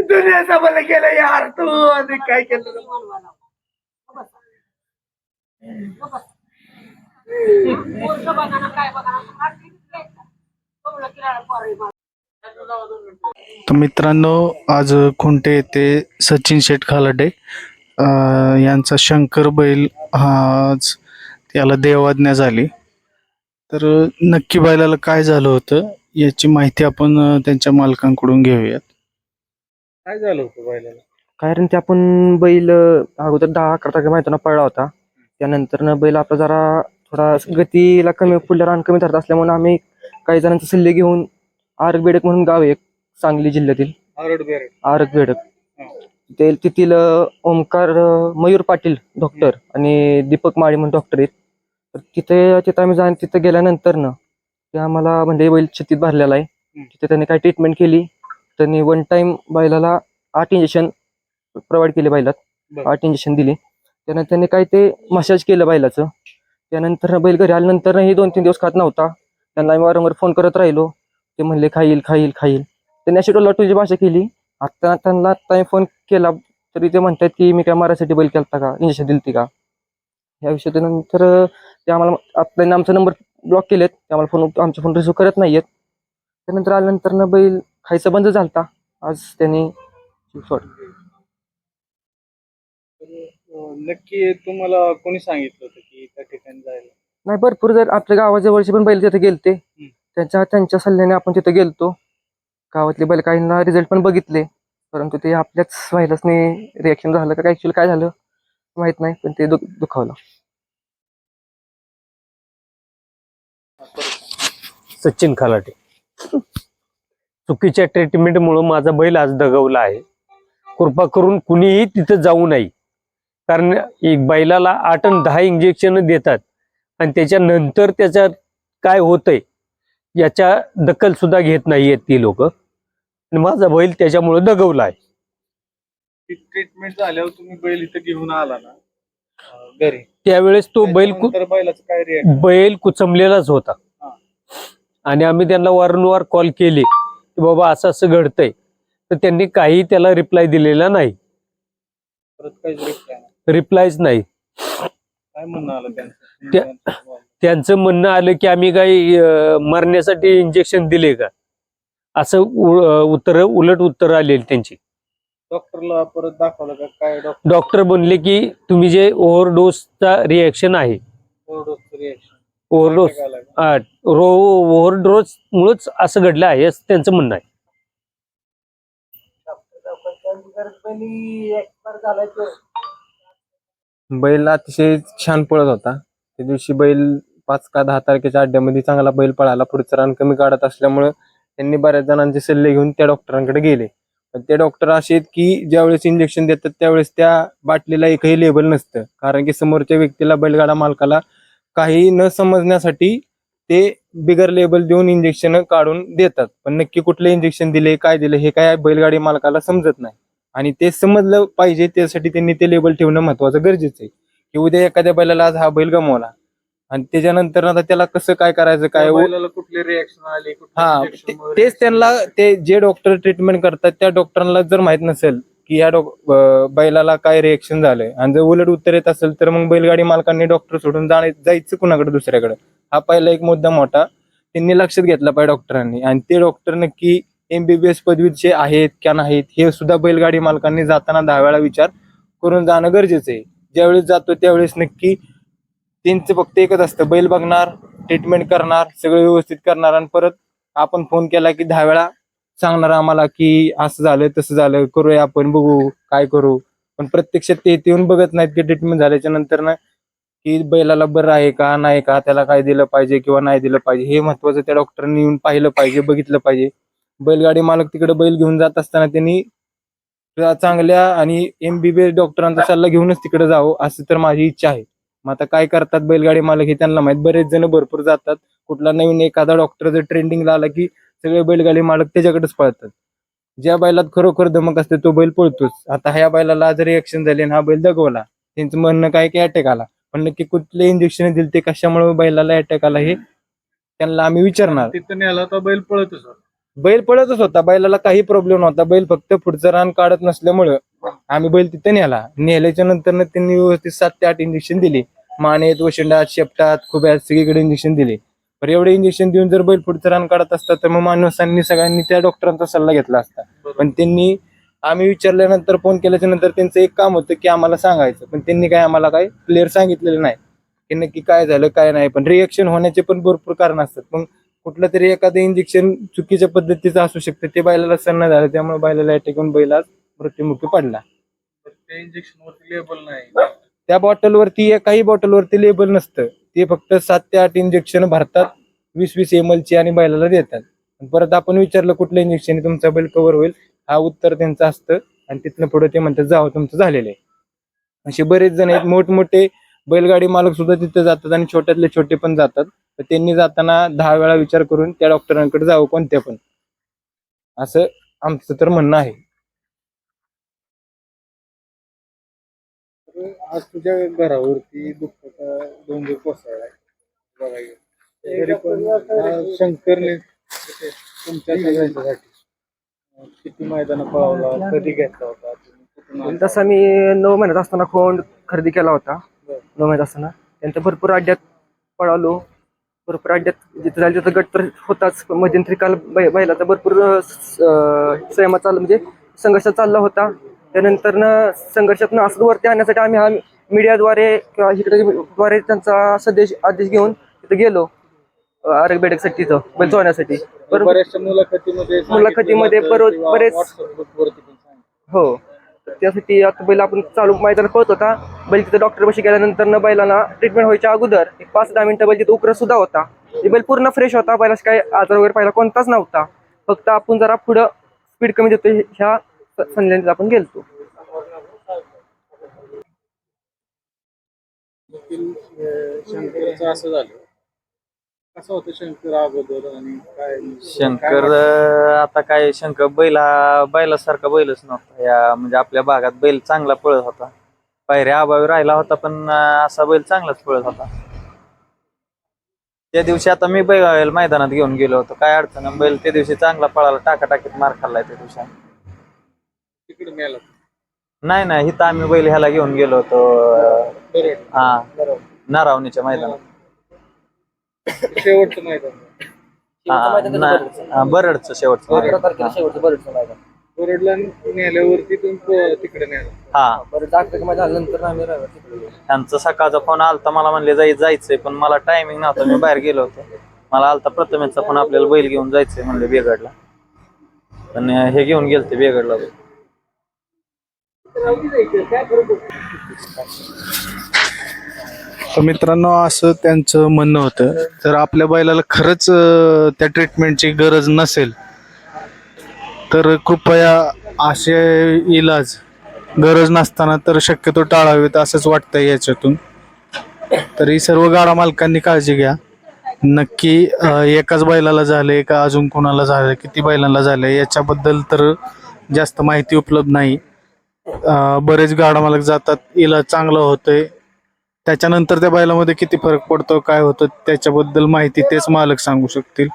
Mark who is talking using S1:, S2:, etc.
S1: दुनियाचा मला केलं यार तू. आणि काय केलं?
S2: तर मित्रांनो आज खुंटे येथे सचिन शेठ खालाडे यांचा शंकर बैल हा आज याला देवाज्ञा झाली. तर नक्की बैलाला काय झालं होतं याची माहिती आपण त्यांच्या मालकांकडून घेऊयात.
S1: काय झालं होतं बैलाला?
S3: कारण ते आपण बैल अगोदर दहा अकरा तारखे मैदानात पडला होता. त्यानंतर न बैल आपला जरा थोडा गतीला कमी पुढल्या रान कमी धरत असल्यामुळे आम्ही काही जणांचे सल्ले घेऊन आरग बेडक म्हणून गाव एक सांगली जिल्ह्यातील. आरग बेडक ते तिथील ओमकार मयूर पाटील डॉक्टर आणि दीपक माळी म्हणून डॉक्टर आहेत. तर तिथे तिथं आम्ही जाऊन तिथं गेल्यानंतर ना ते आम्हाला म्हणजे बैल शेतीत भरलेला आहे. तिथे त्यांनी काय ट्रीटमेंट केली. त्यांनी वन टाइम बैलाला आठ इंजेक्शन प्रोव्हाइड केले बैलात. आठ इंजेक्शन दिली. त्यानंतर त्यांनी काय ते मसाज केलं बैलाचं. त्यानंतर बैल घरी आल्यानंतर हे दोन तीन दिवस खात नव्हता. त्यांना आम्ही वारंवार फोन करत राहिलो. ते म्हणले खाईल खाईल खाईल. त्यांनी अशी टोला भाषा केली. आता त्यांना आता आम्ही फोन केला तरी ते म्हणतात की मी काय मारायसाठी बैल केलता का? इंजेक्शन दिलती का? या विषयी नंतर ते आम्हाला आता त्यांनी आमचा नंबर ब्लॉक केलेत. ते आम्हाला फोन आमचे फोन रिसिव्ह करत नाहीयेत. त्यानंतर आल्यानंतर ना बैल खायचं बंद झालता. आज त्यांनी सोड
S1: नक्की तुम्हाला कोणी सांगितलं होतं की त्या ठिकाणी जायला?
S3: नाही भरपूर जर आपल्या गावाजवळचे पण बैल तिथे गेलते. त्यांच्या त्यांच्या सल्ल्याने आपण तिथे गेलतो. गावातले बैल काहींना रिझल्ट पण बघितले. परंतु ते आपल्याच महिलासने रिॲक्शन झालं का ऍक्च्युअली काय झालं माहीत नाही पण ते दुख दुखावलं.
S4: सचिन खलाटे. चुकीच्या ट्रीटमेंटमुळं माझा बैल आज दगवला आहे. कृपा करून कुणीही तिथं जाऊ नये. कारण एक बैलाला आठ आणि दहा इंजेक्शन देतात. आणि त्याच्यानंतर त्याच्यात काय होतंय? याच्या दखल सुद्धा घेत नाहीयेत ती लोक. माझा बैल त्याच्यामुळे दगवला आहे
S1: ट्रीटमेंट झाल्यावर तुम्ही बैल इथं घेऊन आला ना? अं, घरी.
S4: त्यावेळेस तो बैल कु-
S1: तर बैलाचं काय
S4: बैल कुचमलेलाच होता.
S1: हा.
S4: आणि आम्ही त्यांना वारंवार कॉल केले की बाबा असं असं घडतंय. तर त्यांनी काही त्याला रिप्लाय दिलेला नाही.
S1: परत
S4: रिप्लायच नाही.
S1: काय म्हणणं आलं त्यांचं?
S4: त्या- त्यांचं म्हणणं आलं की आम्ही काही मरण्यासाठी इंजेक्शन दिले का? असं उत्तर उलट उत्तर आलेली त्यांची.
S1: डॉक्टरला परत दाखवलं का? काय डॉक्टर?
S4: डॉक्टर म्हणले की तुम्ही जे ओव्हरडोसचा रिएक्शन आहे.
S1: रिॲक्शन
S4: ओव्हरडोस रो ओव्हरडोस मुळेच असं घडलं आहे असं त्यांचं म्हणणं आहे.
S5: बैल अतिशय छान पळत होता. त्या दिवशी बैल पाच का दहा तारखेच्या अड्ड्यामध्ये चांगला बैल पळाला. पुढचं रान कमी काढत असल्यामुळं त्यांनी बऱ्याच जणांचे सल्ले घेऊन त्या डॉक्टरांकडे गेले. पण ते डॉक्टर असे आहेत की ज्यावेळेस इंजेक्शन देतात त्यावेळेस त्या बाटलीला एकही लेबल नसतं. कारण की समोरच्या व्यक्तीला बैलगाडा मालकाला काही न समजण्यासाठी ते बिगर लेबल देऊन इंजेक्शन काढून देतात. पण नक्की कुठले इंजेक्शन दिले काय दिले हे काय बैलगाडी मालकाला समजत नाही. आणि ते समजलं पाहिजे त्यासाठी त्यांनी ते लेबल ठेवणं महत्वाचं गरजेचं आहे. की उद्या एखाद्या बैलाला आज हा बैल गमावला. आणि त्याच्यानंतर आता त्याला कसं काय करायचं काय
S1: कुठले रिॲक्शन आले
S5: हा तेच त्यांना ते जे डॉक्टर ट्रीटमेंट करतात त्या डॉक्टरांना जर माहीत नसेल की या बैलाला काय रिएक्शन झालंय आणि जर उलट उत्तर येत असेल तर मग बैलगाडी मालकांनी डॉक्टर सोडून जाणे जायचं कुणाकडे दुसऱ्याकडे? हा पहिला एक मुद्दा मोठा. त्यांनी लक्षात घेतला पाहिजे डॉक्टरांनी आणि ते डॉक्टर नक्की एमबीबीएस पदवीचे आहेत का नाहीत हे सुद्धा बैलगाडी मालकांनी जाताना दहा वेळा विचार करून जाणं गरजेचं आहे. ज्यावेळेस जातो त्यावेळेस नक्की त्यांचं फक्त एकच असतं बैल बघणार ट्रीटमेंट करणार सगळं व्यवस्थित करणार आणि परत आपण फोन केला की दहा वेळा सांगणार आम्हाला की असं झालं तसं झालं करूया आपण बघू काय करू. पण प्रत्यक्षात ते येऊन बघत नाहीत की ट्रीटमेंट झाल्याच्यानंतर ना की बैलाला बरं आहे का नाही का त्याला काय दिलं पाहिजे किंवा नाही दिलं पाहिजे हे महत्वाचं त्या डॉक्टरांनी येऊन पाहिलं पाहिजे बघितलं पाहिजे. बैलगाडी मालक तिकडे बैल घेऊन जात असताना त्यांनी चांगल्या आणि एमबीबीएस डॉक्टरांचा सल्ला घेऊनच तिकडे जावं असं तर माझी इच्छा आहे. मग आता काय करतात बैलगाडी मालक हे त्यांना माहीत. बरेच जण भरपूर जातात. कुठला नवीन एखादा डॉक्टर जर ट्रेंडिंगला आला की सगळे बैलगाडी मालक त्याच्याकडेच पळतात. ज्या बैलात खरोखर धमक असते तो बैल पळतोच. आता ह्या बैलाला जर रिएक्शन झाली आणि हा बैल दगवला त्यांचं म्हणणं काय की अटॅक आला. पण नक्की कुठले इंजेक्शन दिले ते कशामुळे बैलाला अटॅक आला हे त्यांना आम्ही विचारणार.
S1: तिथं नेला तर बैल पळतच होता.
S5: बैल पळतच होता. बैलाला काही प्रॉब्लेम नव्हता. बैल फक्त पुढचं रान काढत नसल्यामुळं आम्ही बैल तिथे नेला. नेल्याच्या नंतर त्यांनी व्यवस्थित सात ते आठ इंजेक्शन दिली. मानेत वशिंडात शेपटात खुब्यात सगळीकडे इंजेक्शन दिले. पण एवढे इंजेक्शन देऊन जर बैल पुढचं रान काढत असता तर मग माणसांनी सगळ्यांनी त्या डॉक्टरांचा सल्ला घेतला असता. पण त्यांनी आम्ही विचारल्यानंतर फोन केल्याच्यानंतर त्यांचं एक काम होतं की आम्हाला सांगायचं. पण त्यांनी काय आम्हाला काय क्लिअर सांगितलेलं नाही. की नक्की काय झालं काय नाही. पण रिएक्शन होण्याचे पण भरपूर कारण असतात. मग कुठलं तरी एखादं इंजेक्शन चुकीच्या पद्धतीचं असू शकतं. ते बैलाला सण नाही झालं त्यामुळे बैलाला अटॅक होऊन बैल आज मृत्युमुखी पडला.
S1: ते इंजेक्शन लेबल नाही.
S5: त्या बॉटलवरती काही बॉटलवरती लेबल नसतं. ते फक्त सात ते आठ इंजेक्शन भरतात वीस वीस एम ची आणि बैलाला देतात. परत आपण विचारलं कुठलं इंजेक्शन तुमचा बैल कव्हर होईल. हा उत्तर त्यांचं असतं आणि तिथनं पुढे ते म्हणतात जावं तुमचं झालेलं आहे. असे बरेच जण आहेत. मोठमोठे बैलगाडी मालक सुद्धा तिथे जातात आणि छोट्यातले छोटे पण जातात. तर त्यांनी जाताना दहा वेळा विचार करून त्या डॉक्टरांकडे जावं कोणत्या पण. असं आमचं तर म्हणणं आहे.
S1: आज तुझ्या घरावरती दुःखाचा डोंगर कोसळलाय. बघा हे. तरी पण आज शंकरने तुमच्या सगळ्यांच्यासाठी अं, किती मैदान पळवला कधी घेतला होता? तुम्ही कुठून आणला?
S3: तसा मी नऊ महिन्यात असताना खोंड खरेदी केला होता.
S1: बरं.
S3: नऊ महिन्यात असताना. त्यांच्या भरपूर अड्ड्यात पळालो. भरपूर अड्ड्यात जिथे झाले तिथं गट तर होताच. पण मध्यंतरी काल बै बैलाचा भरपूर अं, संयमात चालला म्हणजे संघर्ष चालला होता. त्यानंतर संघर्षातनं असं वरती आणण्यासाठी आम्ही हा मीडियाद्वारे किंवा इकडे द्वारे त्यांचा संदेश आदेश घेऊन तिथं गेलो आरोग्य बैठकसाठी तिथं
S1: बऱ्याचशा मुलाखतीमध्ये
S3: बरेच-. हो. त्यासाठी आता बैल आपण चालू मैदान पळत होता. बैल तिथे डॉक्टर बशी गेल्यानंतर न बैलाला ट्रीटमेंट व्हायच्या अगोदर एक पाच दहा मिनिटं बैल तिथे उकर सुद्धा होता. बैल पूर्ण फ्रेश होता. बैलास काही आजार वगैरे पहिला कोणताच नव्हता. फक्त आपण जरा पुढं स्पीड कमी देतो ह्या संध्याने आपण गेलतो.
S1: देखील अं, शंकरचं असं झालं. कसं होतं शंकर अगोदर आणि काय
S6: शंकर आता काय शंकर बैल हा बैलासारखा बैलच नव्हता. या म्हणजे आपल्या भागात बैल चांगला पळत होता. पायऱ्या अभावी राहिला होता पण असा बैल चांगलाच पळत होता. त्या दिवशी आता मी बैल मैदानात घेऊन गेलो होतो. काय अडचण. बैल त्या दिवशी चांगला पळाला टाकाटाकीत मार खाल्लाय त्या दिवशी
S1: तिकडे
S6: नाही नाही इथं आम्ही बैल ह्याला घेऊन गेलो होतो हा नारावणीच्या मैदानात.
S1: शेवटचं मैदान.
S6: हा, ना- हा, बरडचं शेवटचं
S3: अकरा तारखेला शेवटचं बरंच मैदान.
S1: बरडला नेल्यावरती तुम्ही तिकडे नेला
S6: हा.
S3: बरं अकरा मैदान झाल्यानंतर आम्ही रविवारी तिकडे गेलो.
S6: त्यांचा सकाळचा फोन आलता मला म्हणले जाय जायचंय पण मला टायमिंग नव्हता मी बाहेर गेलो होतो. मला आलता प्रथमेशचा फोन आपल्याला बैल घेऊन जायचंय म्हणले बेगडला. पण हे घेऊन गेलते बेगडला बैल.
S2: तर मित्रांनो असं त्यांचं म्हणणं होतं. जर आपल्या बैलाला खरंच त्या ट्रीटमेंटची गरज नसेल तर कृपया असे इलाज गरज नसताना तर शक्यतो टाळावेत असंच वाटतंय याच्यातून. तर ही सर्व गाडा मालकांनी काळजी घ्या. नक्की एकाच बैलाला झाले का अजून कोणाला झालं किती बैलांना झालं याच्याबद्दल तर जास्त माहिती उपलब्ध नाही. बरेच गाडा मालक जातात इला चांगलं होतंय. त्याच्यानंतर त्या बैलामध्ये किती फरक पडतो काय होतं त्याच्याबद्दल माहिती तेच मालक सांगू शकतील.